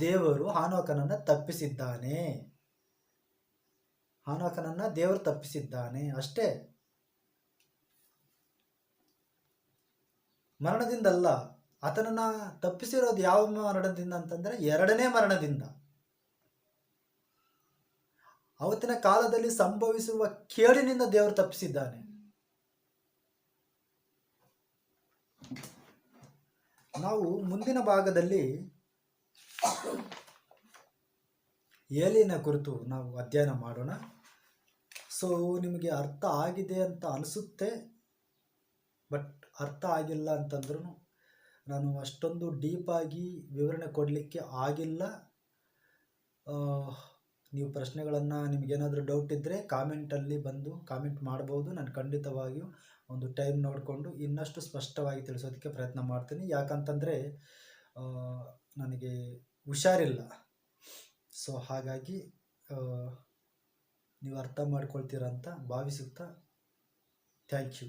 ದೇವರು ಹಾನೋಕನನ್ನು ತಪ್ಪಿಸಿದ್ದಾನೆ. ಹಾನೋಕನನ್ನು ದೇವರು ತಪ್ಪಿಸಿದ್ದಾನೆ. ಅಷ್ಟೇ. ಮರಣದಿಂದಲ್ಲ, ಆತನನ್ನು ತಪ್ಪಿಸಿರೋದು ಯಾವ ಮರಣದಿಂದ ಅಂತಂದ್ರೆ ಎರಡನೇ ಮರಣದಿಂದ. ಅವತ್ತಿನ ಕಾಲದಲ್ಲಿ ಸಂಭವಿಸುವ ಕೇಳಿನಿಂದ ದೇವರು ತಪ್ಪಿಸಿದ್ದಾನೆ. ನಾವು ಮುಂದಿನ ಭಾಗದಲ್ಲಿ ಏಲಿನ ಕುರಿತು ನಾವು ಅಧ್ಯಯನ ಮಾಡೋಣ. ಸೊ ನಿಮಗೆ ಅರ್ಥ ಆಗಿದೆ ಅಂತ ಅನಿಸುತ್ತೆ, ಬಟ್ ಅರ್ಥ ಆಗಿಲ್ಲ ಅಂತಂದ್ರೂ ನಾನು ಅಷ್ಟೊಂದು ಡೀಪಾಗಿ ವಿವರಣೆ ಕೊಡಲಿಕ್ಕೆ ಆಗಿಲ್ಲ. ನೀವು ಪ್ರಶ್ನೆಗಳನ್ನು ನಿಮಗೇನಾದರೂ ಡೌಟ್ ಇದ್ದರೆ ಕಾಮೆಂಟಲ್ಲಿ ಬಂದು ಕಾಮೆಂಟ್ ಮಾಡ್ಬೋದು. ನಾನು ಖಂಡಿತವಾಗಿಯೂ ಒಂದು ಟೈಮ್ ನೋಡಿಕೊಂಡು ಇನ್ನಷ್ಟು ಸ್ಪಷ್ಟವಾಗಿ ತಿಳಿಸೋದಕ್ಕೆ ಪ್ರಯತ್ನ ಮಾಡ್ತೀನಿ. ಯಾಕಂತಂದರೆ ನನಗೆ ಹುಷಾರಿಲ್ಲ. ಸೊ ಹಾಗಾಗಿ ನೀವು ಅರ್ಥ ಮಾಡ್ಕೊಳ್ತೀರ ಅಂತ ಭಾವಿಸುತ್ತಾ ಥ್ಯಾಂಕ್ ಯು